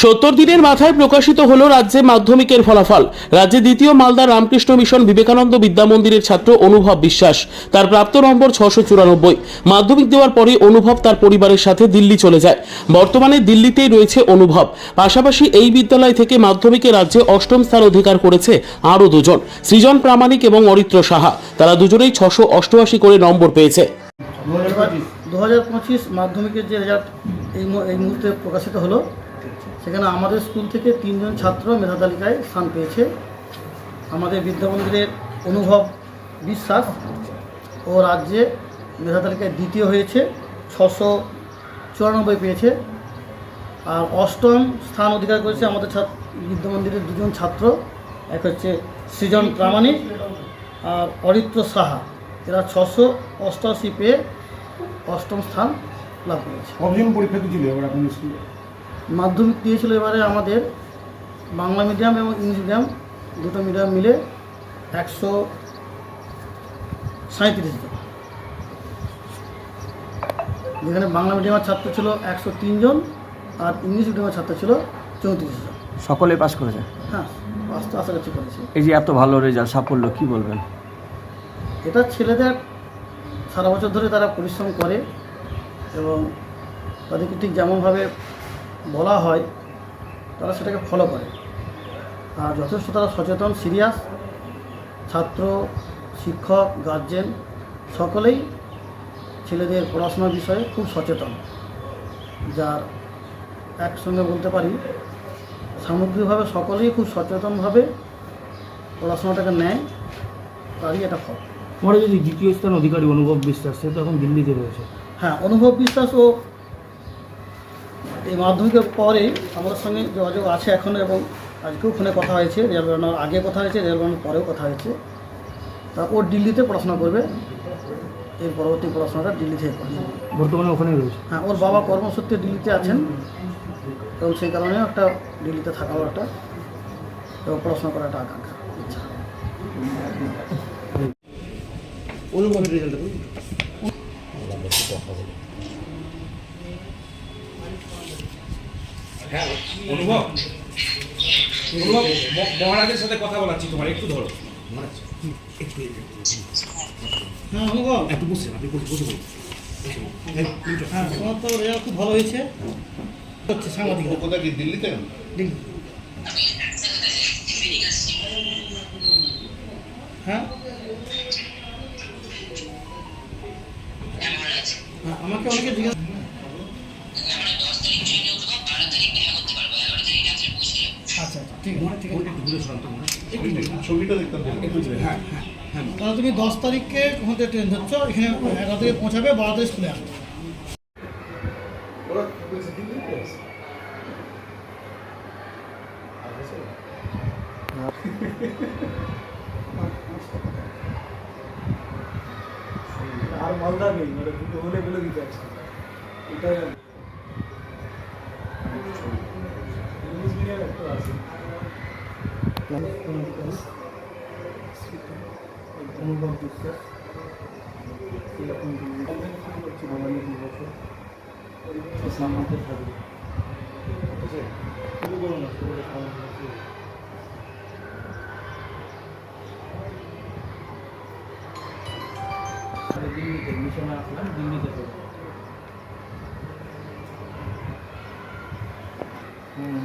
সত্তর দিনের মাথায় প্রকাশিত হল রাজ্যে মাধ্যমিকের ফলাফল। রাজ্যে দ্বিতীয় মালদা রামকৃষ্ণ মিশন বিবেকানন্দ বিদ্যা মন্দিরের ছাত্র অনুভব বিশ্বাস। তার প্রাপ্ত নম্বর ছশো চুরানব্বই। মাধ্যমিক দেওয়ার পরে অনুভব তার পরিবারের সাথে দিল্লি চলে যায়। বর্তমানে দিল্লিতেই রয়েছে অনুভব। পাশাপাশি এই বিদ্যালয় থেকে মাধ্যমিকে রাজ্যে অষ্টম স্থান অধিকার করেছে আরও দুজন, সৃজন প্রামাণিক এবং অরিত্র সাহা। তারা দুজনেই ছশো অষ্টআশি করে নম্বর পেয়েছে। দু হাজার পঁচিশ মাধ্যমিকের যে রেজাল্ট এই মুহূর্তে প্রকাশিত হলো সেখানে আমাদের স্কুল থেকে তিনজন ছাত্র মেধা তালিকায় স্থান পেয়েছে। আমাদের বিদ্যামন্দিরের অনুভব বিশ্বাস ও রাজ্যে মেধা তালিকায় দ্বিতীয় হয়েছে, ছশো চুরানব্বই পেয়েছে। আর অষ্টম স্থান অধিকার করেছে আমাদের ছাত্র বিদ্যামন্দিরের দুজন ছাত্র। এক হচ্ছে সৃজন প্রামাণিক আর অরিত্র সাহা। এরা ছশো অষ্টআশি পেয়ে অষ্টম স্থান লাভ করেছে। কতজন পরীক্ষা দিয়েছিল মাধ্যমিক দিয়েছিল এবারে আমাদের বাংলা মিডিয়াম এবং ইংলিশ মিডিয়াম দুটো মিডিয়াম মিলে একশো সাঁত্রিশ জন। যেখানে বাংলা মিডিয়ামের ছাত্র ছিল একশো জন আর ইংলিশ মিডিয়ামের ছাত্র ছিল চৌত্রিশ জন। সকলে পাস করেছে? হ্যাঁ পাস তো আশা করছি করেছে। এই যে এত ভালো রেজাল্ট সাফল্য কি বলবেন? এটা ছেলেদের সারা বছর ধরে তারা পরিশ্রম করে এবং তাদেরকে ঠিক যেমনভাবে বলা হয় তারা সেটাকে ফলো করে। আর যথেষ্ট তারা সচেতন সিরিয়াস ছাত্র শিক্ষক গার্জেন সকলেই ছেলেদের পড়াশোনার বিষয়ে খুব সচেতন যার একসঙ্গে বলতে পারি সামগ্রিকভাবে সকলেই খুব সচেতনভাবে পড়াশোনাটাকে নেয় তারই এটা ফল। তোমার যদি দ্বিতীয় স্থান অধিকারী অনুভব বিশ্বাস সে তো এখন দিল্লিতে রয়েছে। হ্যাঁ অনুভব বিশ্বাস ও এই মাধ্যমিকের পরে আমাদের সঙ্গে যোগাযোগ আছে এখনও এবং আজকেও ফোনে কথা হয়েছে রেল বেরোনোর আগে কথা হয়েছে রেল বেরোনোর পরেও কথা হয়েছে। তা ও দিল্লিতে পড়াশোনা করবে এর পরবর্তী পড়াশোনাটা দিল্লি থেকে করবে। বর্তমানে ওখানেই রয়েছে? হ্যাঁ ওর বাবা কর্মসূত্রে দিল্লিতে আছেন এবং সেই কারণেও একটা দিল্লিতে থাকারও একটা এবং পড়াশোনা করার একটা আকাঙ্ক্ষা। ইচ্ছা অনুভব। অনুভব ম- মহারাজের সাথে কথা বলাচ্ছি তোমার একটু ধরো। হ্যাঁ অনুভব। একটু বসে আপনি বসে বসে বলুন। হ্যাঁ তোমার তো রেজাল্ট খুব ভালো হয়েছে। হচ্ছে সাংবাদিক। কোথায় কি দিল্লিতে? দিল্লি। হ্যাঁ? হ্যাঁ, আমাকে অনেকে জিজ্ঞাসা ঠিক ঠিক। ছবিটা দেখতাম হ্যাঁ হ্যাঁ হ্যাঁ। তাহলে তুমি দশ তারিখে ওখান থেকে ট্রেন ধরছো? এখানে এগারো থেকে পৌঁছাবে বারো তারিখ স্কুলে আসবে। আর মালদা নেই মানে দুটো হলে বলে দিতে আছে। এটাই ইংলিশ মিডিয়াম একটা আছে অনুভব বিশ্বাস এরকম করছি বাঙালি দু বছর সামনে থাকবে শুরু করো না শুরু করে খাওয়া দাওয়া শুরু করো। আমি দিল্লিতে মিশনে আসলাম দিল্লিতে হুম